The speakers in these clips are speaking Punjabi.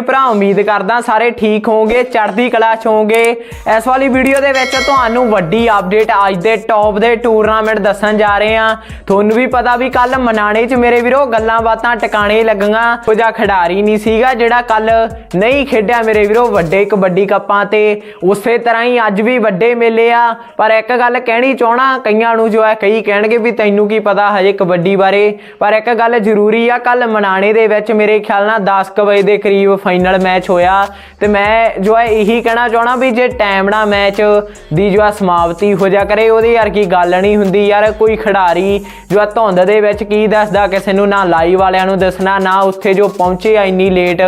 ਭਰਾ ਉਮੀਦ ਕਰਦਾ ਸਾਰੇ ਠੀਕ ਹੋਵੋਗੇ, ਚੜ੍ਹਦੀ ਕਲਾ ਚ ਹੋਵੋਗੇ। ਇਸ ਵਾਲੀ ਵੀਡੀਓ ਦੇ ਵਿੱਚ ਤੁਹਾਨੂੰ ਵੱਡੀ ਅਪਡੇਟ ਅੱਜ ਦੇ ਟੌਪ ਦੇ ਟੂਰਨਾਮੈਂਟ ਦੱਸਣ ਜਾ ਰਹੇ ਹਾਂ। ਤੁਹਾਨੂੰ ਵੀ ਪਤਾ ਵੀ ਕੱਲ ਮਨਾਣੇ ਚ ਮੇਰੇ ਵੀਰੋ ਗੱਲਾਂ ਬਾਤਾਂ ਟਿਕਾਣੇ ਲੱਗੀਆਂ। ਉਹ ਜਾਂ ਖਿਡਾਰੀ ਨਹੀਂ ਸੀਗਾ ਜਿਹੜਾ ਕੱਲ ਨਹੀਂ ਖੇਡਿਆ ਮੇਰੇ ਵੀਰੋ ਵੱਡੇ ਕਬੱਡੀ ਕੱਪਾਂ ਤੇ। ਉਸੇ ਤਰ੍ਹਾਂ ਹੀ ਅੱਜ ਵੀ ਵੱਡੇ ਮੇਲੇ ਆ। ਪਰ ਇੱਕ ਗੱਲ ਕਹਿਣੀ ਚਾਹਣਾ ਕਈਆਂ ਨੂੰ ਜੋ ਹੈ ਕਈ ਕਹਿਣਗੇ ਵੀ ਤੈਨੂੰ ਕੀ ਪਤਾ ਹਜੇ ਕਬੱਡੀ ਬਾਰੇ। ਪਰ ਇੱਕ ਗੱਲ ਜ਼ਰੂਰੀ ਆ ਕੱਲ ਮਨਾਣੇ ਦੇ ਵਿੱਚ ਮੇਰੇ ਖਿਆਲ ਨਾਲ 10 ਕੁ ਵਜੇ ਦੇ ਕਰੀਬ ਫਾਈਨਲ ਮੈਚ ਹੋਇਆ ਤੇ ਮੈਂ ਜੋ ਹੈ ਇਹੀ ਕਹਿਣਾ ਚਾਹਣਾ ਵੀ ਜੇ ਟਾਈਮ ਨਾਲ ਮੈਚ ਦੀ ਜੋ ਹੈ ਸਮਾਪਤੀ ਹੋ ਜਾ ਕਰੇ, ਉਹਦੀ ਯਾਰ ਕੀ ਗੱਲ ਨਹੀਂ ਹੁੰਦੀ ਯਾਰ, ਕੋਈ ਖਿਡਾਰੀ ਜੋ ਹੈ ਧੁੰਦ ਦੇ ਵਿੱਚ ਕੀ ਦੱਸਦਾ, ਕਿਸੇ ਨੂੰ ਨਾ ਲਾਈਵ ਵਾਲਿਆਂ ਨੂੰ ਦੱਸਣਾ, ਨਾ ਉੱਥੇ ਜੋ ਪਹੁੰਚੇ ਆ ਇੰਨੀ ਲੇਟ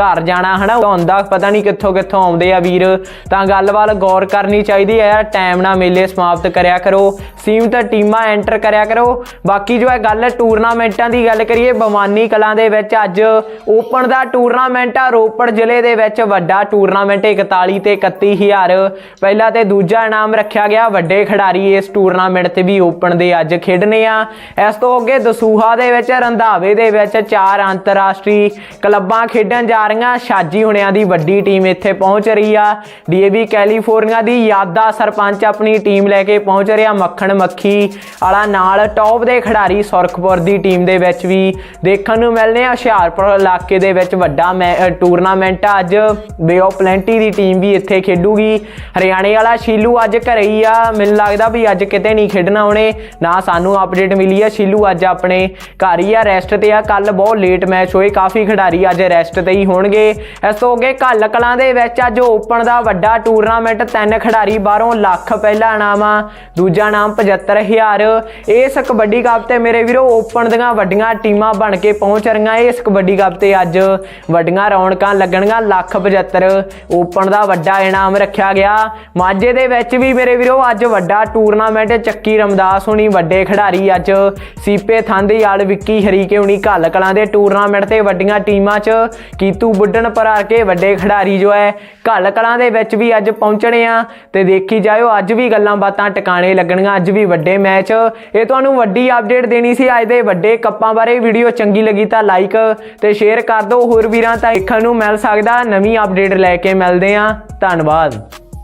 ਘਰ ਜਾਣਾ, ਹਨਾ, ਧੁੰਦ ਦਾ ਪਤਾ ਨਹੀਂ ਕਿੱਥੋਂ ਕਿੱਥੋਂ ਆਉਂਦੇ ਆ ਵੀਰ, ਤਾਂ ਗੱਲ ਵੱਲ ਗੌਰ ਕਰਨੀ ਚਾਹੀਦੀ ਹੈ ਯਾਰ ਟਾਈਮ ਨਾਲ ਮੇਲੇ ਸਮਾਪਤ ਕਰਿਆ ਕਰੋ, ਸੀਮਤ ਟੀਮਾਂ ਐਂਟਰ ਕਰਿਆ ਕਰੋ, ਬਾਕੀ ਜੋ ਹੈ ਗੱਲ ਟੂਰਨਾਮੈਂਟਾਂ ਦੀ ਗੱਲ ਕਰੀਏ ਬਵਾਨੀ ਕਲਾਂ ਦੇ ਵਿੱਚ ਅੱਜ ਓਪਨ ਦਾ ਟੂਰਨਾਮੈਂਟ ਆ ਰੋਪੜ ਜ਼ਿਲ੍ਹੇ ਦੇ ਵਿੱਚ ਵੱਡਾ ਟੂਰਨਾਮੈਂਟ 41 ਤੇ 31000 ਪਹਿਲਾ ਤੇ ਦੂਜਾ ਇਨਾਮ ਰੱਖਿਆ ਗਿਆ। ਵੱਡੇ ਖਿਡਾਰੀ ਇਸ ਟੂਰਨਾਮੈਂਟ ਤੇ ਵੀ ਓਪਨ ਦੇ ਅੱਜ ਖੇਡਣੇ ਆ। ਇਸ ਤੋਂ ਅੱਗੇ ਦਸੂਹਾ ਦੇ ਵਿੱਚ, ਰੰਧਾਵੇ ਦੇ ਵਿੱਚ ਚਾਰ ਅੰਤਰਰਾਸ਼ਟਰੀ ਕਲੱਬਾਂ ਖੇਡਣ ਜਾ ਰਹੀਆਂ। ਸ਼ਾਜੀ ਹੁਣਿਆਂ ਦੀ ਵੱਡੀ ਟੀਮ ਇੱਥੇ ਪਹੁੰਚ ਰਹੀ ਆ। ਡੀਏਵੀ ਕੈਲੀਫੋਰਨੀਆ ਦੀ ਯਾਦਾ ਸਰਪੰਚ ਆਪਣੀ ਟੀਮ ਲੈ ਕੇ ਪਹੁੰਚ ਰਿਹਾ। ਮੱਖਣ ਮੱਖੀ ਵਾਲਾ ਨਾਲ ਟੌਪ ਦੇ ਖਿਡਾਰੀ ਸੁਰਖਪੁਰ ਦੀ ਟੀਮ ਦੇ ਵਿੱਚ ਵੀ ਦੇਖਣ ਨੂੰ ਮਿਲਨੇ ਆ। ਹੁਸ਼ਿਆਰਪੁਰ ਇਲਾਕੇ ਦੇ ਵਿੱਚ ਵੱਡਾ ਮੈ- ਟੂਰਨਾਮੈਂਟ ਆ। ਅੱਜ ਬੇ ਆਫ ਪਲੈਂਟੀ ਦੀ ਟੀਮ ਵੀ ਇੱਥੇ ਖੇਡੂਗੀ। ਹਰਿਆਣੇ ਵਾਲਾ ਸ਼ੀਲੂ ਅੱਜ ਘਰੇ ਹੀ ਆ। ਮੈਨੂੰ ਲੱਗਦਾ ਵੀ ਅੱਜ ਕਿਤੇ ਨਹੀਂ ਖੇਡਣਾ ਉਹਨੇ। ਨਾ ਸਾਨੂੰ ਅਪਡੇਟ ਮਿਲੀ ਆ। ਸ਼ੀਲੂ ਅੱਜ ਆਪਣੇ ਘਰ ਹੀ ਆ ਰੈਸਟ ਤੇ ਆ। ਕੱਲ ਬਹੁਤ ਲੇਟ ਮੈਚ ਹੋਏ। ਕਾਫੀ ਖਿਡਾਰੀ ਅੱਜ ਰੈਸਟ ਤੇ ਹੀ ਹੋਣਗੇ। ਇਸ ਤੋਂ ਅੱਗੇ ਘੱਲ ਕਲਾਂ ਦੇ ਵਿੱਚ ਅੱਜ ਓਪਨ ਦਾ ਵੱਡਾ ਟੂਰਨਾਮੈਂਟ। ਤਿੰਨ ਖਿਡਾਰੀ ਬਾਹਰੋਂ ਲੱਖ ਪਹਿਲਾ ਇਨਾਮ ਆ। ਦੂਜਾ ਨਾਮ 75000 ਇਸ ਕਬੱਡੀ ਕੱਪ ਤੇ ਮੇਰੇ ਵੀਰੋ ਓਪਨ ਦੀਆਂ ਵੱਡੀਆਂ ਟੀਮਾਂ ਬਣ ਕੇ ਪਹੁੰਚ ਰਹੀਆਂ। ਇਸ ਕਬੱਡੀ ਕੱਪ ਤੇ ਅੱਜ ਵੱਡੀਆਂ ਰੌਣਕਾਂ ਲੱਗਣਗੀਆਂ, ਲੱਖ 75 ਓਪਨ ਦਾ ਵੱਡਾ ਇਨਾਮ ਰੱਖਿਆ ਗਿਆ। ਮਾਝੇ ਦੇ ਵਿੱਚ ਵੀ ਮੇਰੇ ਵੀਰੋ, ਅੱਜ ਵੱਡਾ ਟੂਰਨਾਮੈਂਟ ਚੱਕੀ ਰਮਦਾਸ ਹੁਣੀ, ਵੱਡੇ ਖਿਡਾਰੀ ਅੱਜ। ਸੀਪੇ ਥੰਦੇਵਾਲ ਵਿੱਕੀ, ਹਰੀਕੇ ਹੁਣੀ ਘੱਲ ਕਲਾਂ ਦੇ ਟੂਰਨਾਮੈਂਟ ਤੇ ਵੱਡੀਆਂ ਟੀਮਾਂ 'ਚ। ਕੀਤੂ ਬੁੱਢਣ ਭਰਾ ਕੇ ਵੱਡੇ ਖਿਡਾਰੀ ਜੋ ਹੈ ਘੱਲ ਕਲਾਂ ਦੇ ਵਿੱਚ ਵੀ ਅੱਜ ਪਹੁੰਚਣੇ ਆ। ਤੇ ਦੇਖੀ ਜਾਇਓ, ਅੱਜ ਵੀ ਗੱਲਾਂ ਬਾਤਾਂ ਟਿਕਾਣੇ ਲੱਗਣਗੀਆਂ, ਅੱਜ ਵੀ ਵੱਡੇ ਮੈਚ। ਇਹ ਤੁਹਾਨੂੰ ਵੱਡੀ ਅਪਡੇਟ ਦੇਣੀ ਸੀ, ਅੱਜ ਦੇ ਵੱਡੇ ਕੱਪਾਂ ਬਾਰੇ। ਵੀਡੀਓ ਚੰਗੀ ਲੱਗੀ ਤਾਂ ਲਾਈਕ ਤੇ ਸ਼ੇਅਰ ਕਰ ਦਿਓ। ਹੋਰ ਵੀਰਾਂ ਤਾਂ ਦੇਖਣ ਨੂੰ ਮਿਲ ਸਕਦਾ। ਨਵੀਂ ਅਪਡੇਟ ਲੈ ਕੇ ਮਿਲਦੇ ਆ ਧੰਨਵਾਦ।